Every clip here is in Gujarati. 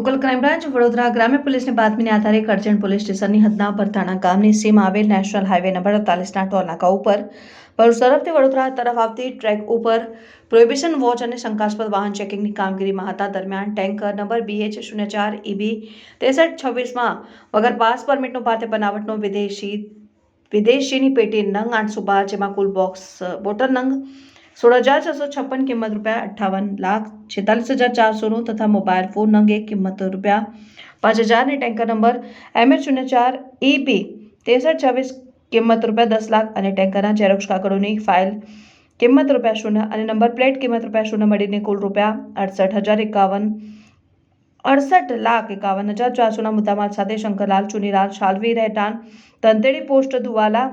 લોકલ ક્રાઇમ બ્રાન્ચ વડોદરા ગ્રામ્ય પોલીસની બાતમીને આધારે કરજણ પોલીસ સ્ટેશનની હદના ભરથાણા ગામની સીમમાં આવેલ નેશનલ હાઈવે નંબર અડતાલીસના ટોલ ઉપર, ભરૂચ તરફથી વડોદરા તરફ આવતી ટ્રેક ઉપર પ્રોહિબિશન વોચ અને શંકાસ્પદ વાહન ચેકિંગની કામગીરીમાં હતા. દરમિયાન ટેન્કર નંબર બીએચ શૂન્ય ચાર ઈબી ત્રેસઠ છવ્વીસમાં વગર પાસ પરમિટનો ભારતીય બનાવટનો વિદેશી, વિદેશીની પેટી નંગ આઠસો બાર જેમાં કુલ બોક્સ, બોટલ નંગ સોળ હજાર છસો છપ્પન કિંમત રૂપિયા અઠ્ઠાવન લાખ છેતાલીસ હજાર ચારસોનું તથા મોબાઈલ ફોન અંગે કિંમત રૂપિયા પાંચ હજારની ટેન્કર નંબર એમએચ શૂન્ય ચાર ઈબી ત્રેસઠ છવ્વીસ કિંમત રૂપિયા દસ લાખ અને ટેન્કરના ઝેરોક્ષ કાગળોની ફાઇલ કિંમત રૂપિયા શૂન્ય અને નંબર પ્લેટ કિંમત રૂપિયા શૂન્ય મળીને કુલ રૂપિયા અડસઠ હજાર એકાવન, અડસઠ લાખ એકાવન હજાર ચારસોના મુદ્દામાલ સાથે શંકરલાલ ચુનીલાલ શાલવી રહેટાન તંતેડી પોસ્ટ દુવાલા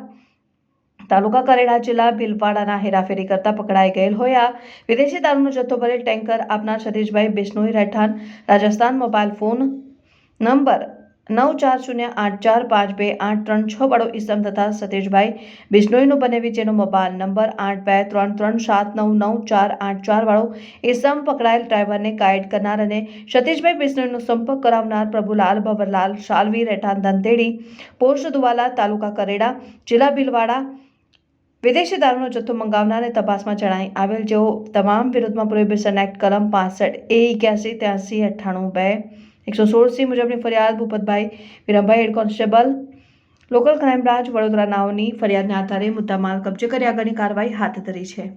તાલુકા કરેડા જિલ્લા ભીલવાડાના હેરાફેરી કરતા પકડાઈ ગયેલ હોયા વિદેશી દારૂનો જથ્થો ભરેલ ટેન્કર આપનાર સતીશભાઈ બિશ્નોઈ રહેઠાણ, રાજસ્થાન મોબાઈલ ફોન નંબર નવ ચાર શૂન્ય આઠ ચાર પાંચ બે આઠ ત્રણ છ વાળો ઈસમ તથા સતીશભાઈ બિશ્નોઈનો બનેવી જેનો મોબાઈલ નંબર આઠ બે ત્રણ ત્રણ સાત નવ નવ ચાર આઠ ચાર વાળો ઈસમ પકડાયેલ ડ્રાઈવરને ગાઈડ કરનાર અને સતીશભાઈ બિશ્નોઈનો સંપર્ક કરાવનાર પ્રભુલાલ ભવરલાલ શાલવી રહેઠાણ દંતેડી પોસ્ટ દુવાલા તાલુકા કરેડા, જિલ્લા ભીલવાડા વિદેશી દારૂનો જથ્થો મંગાવનારને તપાસમાં જણાઈ આવેલ જેઓ તમામ વિરુદ્ધમાં પ્રોહિબિશન એક્ટ કલમ પાસઠ, એ એક્યાસી, ત્યાસી, અઠ્ઠાણું, બે, એકસો સોળ સી મુજબની ફરિયાદ Bhupatbhai Virambhai head constable, local crime branch Vadodara નાઓની ફરિયાદના આધારે મુદ્દામાલ કબજે કરી આગળની કાર્યવાહી હાથ ધરી છે.